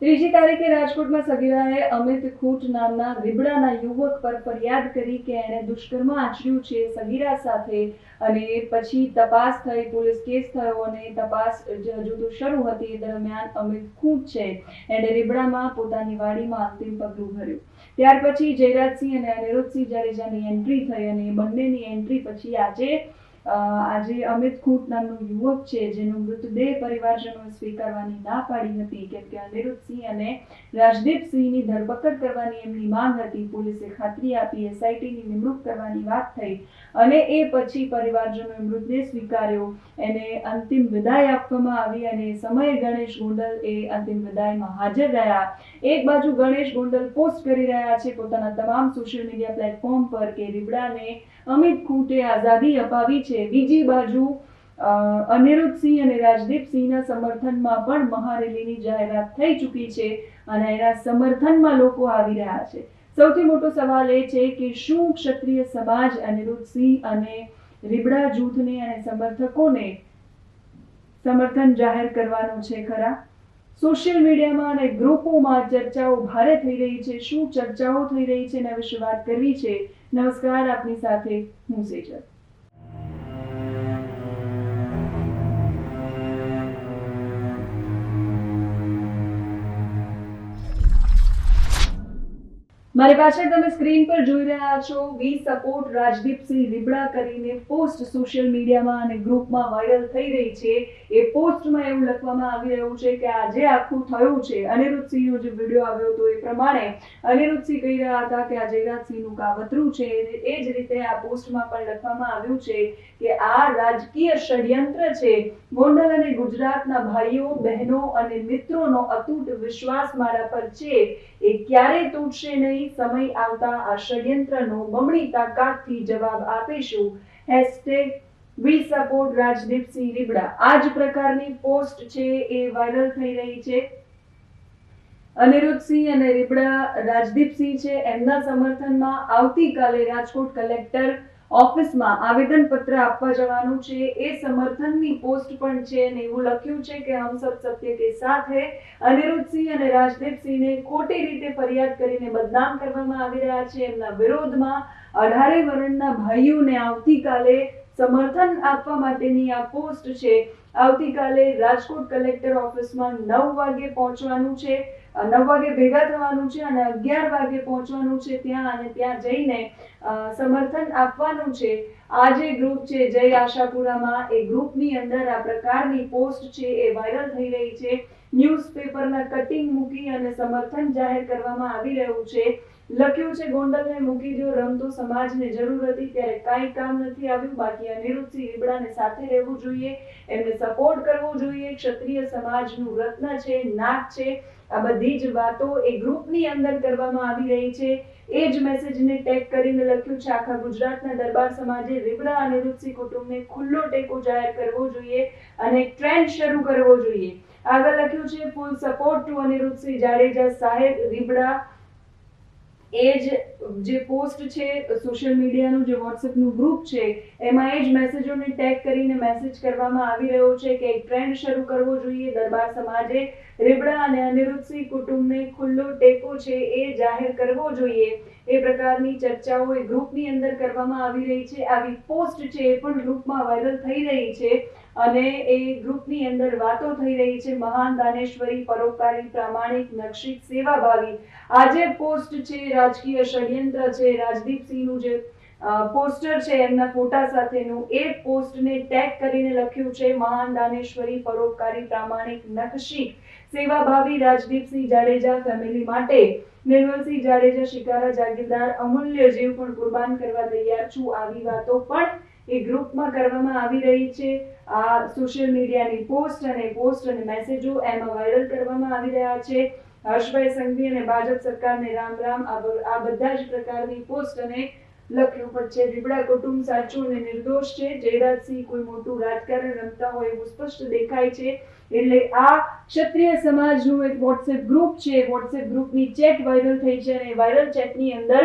ત્રીજી તારીખે રાજકોટમાં સગીરાએ અમિત ખૂટ નામના રીબડાના યુવક પર ફરિયાદ કરી કે એણે દુષ્કર્મ આચર્યું છે સગીરા સાથે અને પછી તપાસ થઈ, પોલીસ કેસ થયો અને તપાસ હજુ તો શરૂ હતી. દરમિયાન અમિત ખૂટ છે. એણે રીબડામાં પોતાની વાડીમાં અંતિમ પગલું ભર્યું. ત્યાર પછી જયરાજસિંહ અને અનિરુદ્ધસિંહ જાડેજાની એન્ટ્રી થઈ અને બંનેની એન્ટ્રી પછી આજે આજે અમિત ખૂટ નામનો યુવક છે, જેનો મૃતદેહ પરિવારજનોએ સ્વીકારવાની ના પાડી હતી, કેમ કે અનિરુદ્ધસિંહ અને રાજદીપસિંહની ધરપકડ કરવાની એમની માંગ હતી. પોલીસે ખાતરી આપી, એસઆઈટીની નિમણૂક કરવાની વાત થઈ અને એ પછી પરિવારજનોએ મૃતદેહ સ્વીકાર્યો. એને અંતિમ વિદાય આપવામાં આવી અને સમયે ગણેશ ગોંડલ એ અંતિમ વિદાયમાં હાજર રહ્યા. એક બાજુ ગણેશ ગોંડલ પોસ્ટ કરી રહ્યા છે, પોતાના તમામ સોશિયલ મીડિયા પ્લેટફોર્મ પર કે રીબડાને અમિત ખૂંટે આઝાદી અપાવી છે. બીજી બાજુ અનિરુદ્ધસિંહ અને રાજદીપસિંહના સમર્થનમાં પણ મહારેલીની જાહેરાત થઈ ચૂકી છે અને એના સમર્થનમાં લોકો આવી રહ્યા છે. સૌથી મોટો સવાલ એ છે કે શું ક્ષત્રિય સમાજ અનિરુદ્ધસિંહ અને રીબડા જૂથને અને સમર્થકોને સમર્થન જાહેર કરવાનું છે ખરા? સોશિયલ મીડિયામાં અને ગ્રુપોમાં ચર્ચાઓ ભારે થઈ રહી છે. શું ચર્ચાઓ થઈ રહી છે? એના વિશે વાત કરવી છે. નમસ્કાર, આપની સાથે હું સેજલ. મારી પાછળ તમે સ્ક્રીન પર જોઈ રહ્યા છો, વી સપોર્ટ રાજદીપસિંહ રીબડા કરીને પોસ્ટ સોશિયલ મીડિયામાં અને ગ્રુપમાં વાયરલ થઈ રહી છે. એ પોસ્ટમાં એવું લખવામાં આવી રહ્યું છે કે આજે આખું થયું છે. અનિરુદ્ધસિંહનો જે વીડિયો આવ્યો હતો એ પ્રમાણે અનિરુદ્ધસિંહ કહી રહ્યા હતા કે આ જયરાજસિંહનું કાવતરું છે. એ જ રીતે આ પોસ્ટમાં પણ લખવામાં આવ્યું છે કે આ રાજકીય ષડયંત્ર છે. ગોંડલ અને ગુજરાતના ભાઈઓ, બહેનો અને મિત્રોનો અતૂટ વિશ્વાસ મારા પર છે. એ ક્યારેય તૂટશે નહીં. સમય આવતા આ ષડયંત્રનો બમણી તાકાતથી જવાબ આપીશું. Hashtag we support Rajdeepsinh Ribada આ જ પ્રકારની પોસ્ટ છે એ વાયરલ થઈ રહી છે. અનિરુદ્ધસિંહ અને રીબડા રાજદીપસિંહ છે. એમના સમર્થનમાં આવતીકાલે રાજકોટ કલેક્ટર ઓફિસમાં આવેદન પત્ર આપવા જવાનું છે, એ સમર્થનની પોસ્ટ પણ છે અને એવું લખ્યું છે કે હમ સબ સત્ય કે સાથ હે. અનિરુદ્ધસિંહ અને રાજદીપસિંહને ખોટી રીતે ફરિયાદ કરીને બદનામ કરવામાં આવી રહ્યા છે. એમના વિરોધમાં અઢારે વર્ણના ભાઈઓને આવતીકાલે સમર્થન આપવા માટેની આ પોસ્ટ છે. આવતીકાલે રાજકોટ કલેક્ટર ઓફિસમાં નવ વાગે પહોંચવાનું છે. નવ વાગે ભેગા થવાનું છે અને અગિયાર વાગે પહોંચવાનું છે ત્યાં અને ત્યાં જઈને સમર્થન આપવાનું છે. આ જે ગ્રુપ છે, જય આશાપુરામાં, એ ગ્રુપની અંદર આ પ્રકારની પોસ્ટ છે એ વાયરલ થઈ રહી છે. ન્યૂઝપેપરના કટિંગ મૂકી અને સમર્થન જાહેર કરવામાં આવી રહ્યું છે. લખ્યું છે, ગોંડલને મૂકી દો રમતો સમાજને જરૂર હતી, ત્યારે કાંઈ કામ નથી આવ્યું, બાકી અનિરુદ્ધસિંહ રીબડાને સાથે રહેવું જોઈએ, એમને સપોર્ટ કરવો જોઈએ, ક્ષત્રિય સમાજનું રત્ન છે નાક છે, આ બધી જ વાતો એ ગ્રુપની અંદર કરવામાં આવી રહી છે. એ જ મેસેજને ટેગ કરીને લખ્યું છે, આખા ગુજરાતના દરબાર સમાજે રીબડા અનિરુદ્ધસિંહ કુટુંબને ખુલ્લો ટેકો જાહેર કરવો જોઈએ અને ટ્રેન્ડ શરૂ કરવો જોઈએ. આગળ લખ્યું છે full support to Anirudhsinh Jadeja સાહેબ રીબડા એ જ, જે પોસ્ટ છે સોશિયલ મીડિયાનું જે વોટ્સએપનું ગ્રુપ છે, એમાં એ જ મેસેજોને ટેગ કરીને મેસેજ કરવામાં આવી રહ્યો છે કે એક ટ્રેન્ડ શરૂ કરવો જોઈએ. દરબાર સમાજે રીબડા અને અનિરુદ્ધસિંહ કુટુંબને ખુલ્લો ટેકો છે એ જાહેર કરવો જોઈએ. એ પ્રકારની ચર્ચાઓ એ ગ્રુપની અંદર કરવામાં આવી રહી છે. આવી પોસ્ટ છે એ પણ ગ્રુપમાં વાયરલ થઈ રહી છે. અને એ ગ્રુપની અંદર વાતો થઈ રહી છે. મહાન દાનેશ્વરી, પરોપકારી, પ્રામાણિક નક્ષિક સેવાભાવી. આજે પોસ્ટ છે, રાજકીય ષડયંત્ર છે રાજદીપસિંહનું જે પોસ્ટર છે, એમના ફોટા સાથેનું, એ પોસ્ટને ટેગ કરીને લખ્યું છે, મહાન દાનેશ્વરી, પરોપકારી, પ્રામાણિક નખશીક સેવાભાવી રાજદીપસિંહ જાડેજા ફેમિલી માટે. નિર્મલસિંહ જાડેજા, શિકારા, જાગીરદાર, અમૂલ્ય જીવ પણ કુરબાન કરવા તૈયાર છું. આવી વાતો પણ એ ગ્રુપમાં કરવામાં આવી રહી છે. આ સોશિયલ મીડિયાની પોસ્ટ અને પોસ્ટ અને મેસેજો એમાં વાયરલ કરવામાં આવી રહ્યા છે. હર્ષભાઈ સંઘવી અને ભાજપ સરકારને રામ રામ. આ બધા જ પ્રકારની પોસ્ટ અને લખ્યું પણ છે. રીબડા કુટુંબ સાચું અને નિર્દોષ છે. જયરાજસિંહ કોઈ મોટું રાજકારણ રમતા હોય એવું સ્પષ્ટ દેખાય છે. એટલે આ ક્ષત્રિય સમાજનું એક વોટ્સએપ ગ્રુપ છે. વોટ્સએપ ગ્રુપની ચેટ વાયરલ થઈ છે અને વાયરલ ચેટની અંદર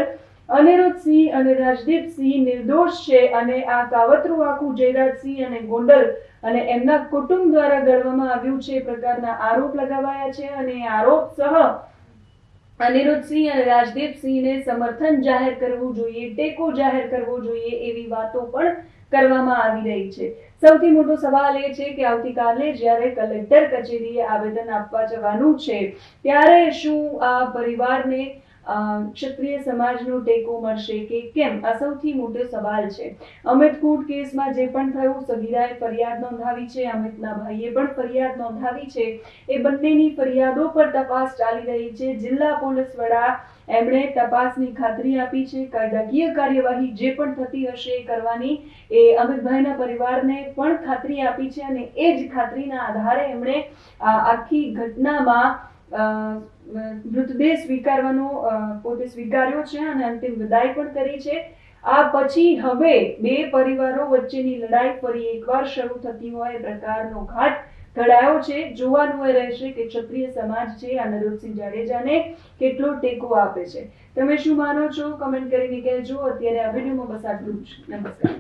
અનિરુદ્ધસિંહ અને રાજદીપસિંહ નિર્દોષ છે અને આ કાવતરું આખું જયરાજસિંહ અને ગોંડલ અને એમના કુટુંબ દ્વારા ગણવામાં આવ્યું છે પ્રકારના આરોપ લગાવાયા છે અને આરોપ સહ અનિરુદ્ધસિંહ અને રાજદીપસિંહને સમર્થન જાહેર કરવું જોઈએ, ટેકો જાહેર કરવો જોઈએ એવી વાતો પણ કરવામાં આવી રહી છે. સૌથી મોટો સવાલ એ છે કે આવતીકાલે જ્યારે કલેક્ટર કચેરીએ આવેદન આપવા જવાનું છે, ત્યારે શું આ પરિવારને ક્ષત્રિય સમાજનો ટેકો મળશે કે કેમ? આ સૌથી મોટો સવાલ છે. અમિત કૂટ કેસમાં જે પણ થયું, સગીરાએ ફરિયાદ નોંધાવી છે, અમિતના ભાઈએ પણ ફરિયાદ નોંધાવી છે. એ બંનેની ફરિયાદો પર તપાસ ચાલી રહી છે. જિલ્લા પોલીસ વડા એમણે તપાસની ખાતરી આપી છે. કાયદાકીય કાર્યવાહી જે પણ થતી હશે એ કરવાની એ અમિતભાઈના પરિવારને પણ ખાતરી આપી છે અને એ જ ખાતરીના આધારે એમણે આખી ઘટનામાં મૃતદેહ સ્વીકારવાનો પોતે સ્વીકાર્યો છે અને અંતિમ વિદાય પણ કરી છે. આ પછી હવે બે પરિવારો વચ્ચેની લડાઈ ફરી એકવાર શરૂ થતી હોય એ પ્રકારનો ઘાટ ઘડાયો છે. જોવાનું એ રહેશે કે ક્ષત્રિય સમાજ છે અનિરુદ્ધસિંહ જાડેજાને કેટલો ટેકો આપે છે. તમે શું માનો છો? કમેન્ટ કરીને કહેજો. અત્યારે આ વિડીયોમાં બસ આટલું જ. નમસ્કાર.